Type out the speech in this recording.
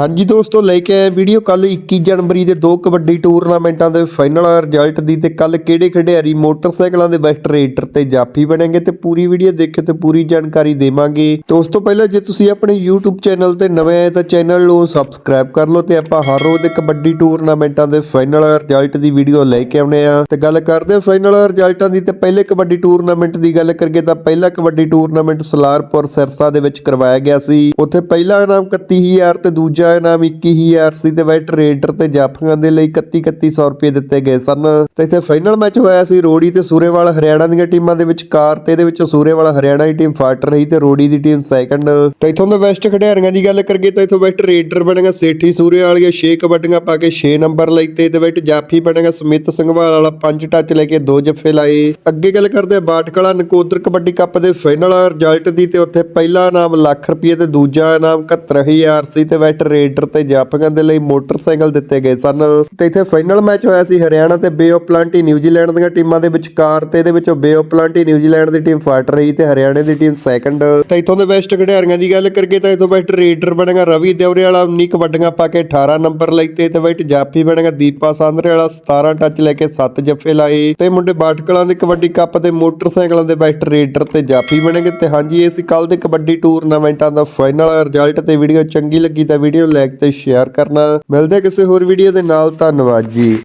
ਹਾਂਜੀ ਦੋਸਤੋ, ਲੈ ਕੇ ਆਏ ਵੀਡੀਓ ਕੱਲ 21 ਜਨਵਰੀ ਦੇ ਦੋ ਕਬੱਡੀ ਟੂਰਨਾਮੈਂਟਾਂ ਦੇ ਫਾਈਨਲ ਰਿਜ਼ਲਟ ਦੀ ਤੇ ਕੱਲ ਕਿਹੜੇ ਖਿਡਾਰੀ ਮੋਟਰਸਾਈਕਲਾਂ ਦੇ ਬੈਸਟ ਰੇਟਰ ਤੇ ਜਾਫੀ ਬਣेंगे ਤੇ ਪੂਰੀ ਵੀਡੀਓ ਦੇਖਿਓ ਤੇ ਪੂਰੀ ਜਾਣਕਾਰੀ ਦੇਵਾਂਗੇ। ਦੋਸਤੋ, ਪਹਿਲਾਂ ਜੇ ਤੁਸੀਂ ਆਪਣੇ YouTube ਚੈਨਲ ਤੇ ਨਵੇਂ ਆਏ ਤਾਂ ਚੈਨਲ ਨੂੰ ਸਬਸਕ੍ਰਾਈਬ ਕਰ ਲਓ ਤੇ ਆਪਾਂ ਹਰ ਰੋਜ਼ ਦੇ ਕਬੱਡੀ ਟੂਰਨਾਮੈਂਟਾਂ ਦੇ ਫਾਈਨਲ ਰਿਜ਼ਲਟ ਦੀ ਵੀਡੀਓ ਲੈ ਕੇ ਆਉਨੇ ਆ ਤੇ ਗੱਲ ਕਰਦੇ ਆ ਫਾਈਨਲ ਰਿਜ਼ਲਟਾਂ ਦੀ ਤੇ ਪਹਿਲੇ ਕਬੱਡੀ ਟੂਰਨਾਮੈਂਟ ਦੀ ਗੱਲ ਕਰੀਏ ਤਾਂ ਪਹਿਲਾ ਕਬੱਡੀ ਟੂਰਨਾਮੈਂਟ ਸਲਾਰਪੁਰ ਸਿਰਸਾ ਦੇ ਵਿੱਚ ਕਰਵਾਇਆ ਗਿਆ ਸੀ। ਉੱਥੇ ਪਹਿਲਾ ਇਨਾਮ 31000 ਤੇ ਦੂਜਾ ਇਨਾਮ 21000 ਸੀ ਤੇ ਵੈਟ ਰੇਡਰ ਤੇ ਜਾਫੀਆਂ ਦੇ ਲਈ 31 3100 ਰੁਪਏ ਦਿੱਤੇ ਗਏ ਸਨ। ਤੇ ਇੱਥੇ ਫਾਈਨਲ ਮੈਚ ਹੋਇਆ ਸੀ ਰੋੜੀ ਤੇ ਸੂਰੇਵਾਲ ਹਰਿਆਣਾ ਦੀਆਂ ਟੀਮਾਂ ਦੇ ਵਿਚਕਾਰ ਤੇ ਇਹਦੇ ਵਿੱਚ ਸੂਰੇਵਾਲ ਹਰਿਆਣਾ ਦੀ ਟੀਮ ਫਾਟਰ ਰਹੀ ਤੇ ਰੋੜੀ ਦੀ ਟੀਮ ਸੈਕੰਡ ਤੇ ਇਥੋਂ ਦੇ ਵੈਸਟ ਖਿਡਾਰੀਆਂ ਦੀ ਗੱਲ ਕਰੀਏ ਤਾਂ ਇਥੋਂ ਵੈਸਟ ਰੇਡਰ ਬਣੇਗਾ ਸੇਠੀ ਸੂਰੇਵਾਲੀਆ 6 ਕਬੱਡੀਆਂ ਪਾ ਕੇ 6 ਨੰਬਰ ਲਈ ਤੇ ਇਹਦੇ ਵਿੱਚ ਜਾਫੀ ਬਣੇਗਾ ਸਮਿਤ ਸਿੰਘਵਾਲ ਵਾਲਾ 5 ਟੱਚ ਲੈ ਕੇ ਦੋ ਜੱਫੇ ਲਾਏ। ਅੱਗੇ ਗੱਲ ਕਰਦੇ ਆ ਬਾਟਕਲਾ ਨਕੋਦਰ ਕਬੱਡੀ ਕੱਪ ਦੇ ਫਾਈਨਲ ਰਿਜ਼ਲਟ ਦੀ ਤੇ ਉੱਥੇ ਪਹਿਲਾ ਇਨਾਮ ਲੱਖ ਰੁਪਏ ਤੇ ਦੂਜਾ ਇਨਾਮ 71000 ਸੀ ਤੇ ਵੈਸਟ ਰੇਡਰ ਤੇ ਜਾਫੀਆਂ ਦੇ ਲਈ ਮੋਟਰਸਾਈਕਲ ਦਿੱਤੇ ਗਏ ਸਨ। ਤੇ ਇੱਥੇ ਫਾਈਨਲ ਮੈਚ ਹੋਇਆ ਸੀ ਹਰਿਆਣਾ ਤੇ ਬੇ ਆਫ ਪਲਾਂਟੀ ਨਿਊਜ਼ੀਲੈਂਡ ਦੀਆਂ ਟੀਮਾਂ ਦੇ ਵਿਚਕਾਰ ਤੇ ਇਹਦੇ ਵਿੱਚੋਂ Bay of Plenty New Zealand the team ਫਾਟ ਰਹੀ ਤੇ ਹਰਿਆਣੇ ਦੀ ਟੀਮ ਸੈਕੰਡ। ਤੇ ਇਥੋਂ ਦੇ ਬੈਸਟ ਖਿਡਾਰੀਆਂ ਦੀ ਗੱਲ ਕਰੀਏ ਤਾਂ ਇਥੋਂ ਬੈਸਟ ਰੇਡਰ ਬਣੇਗਾ ਰਵੀ ਦੇਵਰੇ ਵਾਲਾ 19 ਕਬੱਡੀਆਂ ਪਾ ਕੇ 18 ਨੰਬਰ ਲਈ ਤੇ ਤੇ ਵੈਟ ਜਾਫੀ ਬਣੇਗਾ ਦੀਪਾ ਸਾਂਦਰੇ ਵਾਲਾ 17 ਟੱਚ ਲੈ ਕੇ 7 ਜੱਫੇ ਲਾਏ। ਤੇ ਮੁੰਡੇ ਬਾਟਕਲਾਂ ਦੇ ਕਬੱਡੀ ਕੱਪ ਦੇ ਮੋਟਰਸਾਈਕਲਾਂ ਦੇ ਬੈਸਟ ਰੇਡਰ ਤੇ ਜਾਫੀ ਬਣੇਗੇ। ਤੇ ਹਾਂਜੀ, ਇਹ ਸੀ ਕੱਲ ਦੇ ਕਬੱਡੀ ਟੂਰਨਾਮੈਂਟਾਂ ਦਾ ਫਾਈਨਲ। ਰਿਜ਼ਲਟ ਤੇ ਵੀਡੀਓ ਚੰਗੀ ਲੱਗੀ ਤਾਂ ਵੀਡੀਓ ਲਾਈਕ ਤੇ ਸ਼ੇਅਰ ਕਰਨਾ। ਮਿਲਦੇ ਕਿਸੇ ਹੋਰ ਵੀਡੀਓ ਦੇ ਨਾਲ। ਧੰਨਵਾਦ ਜੀ।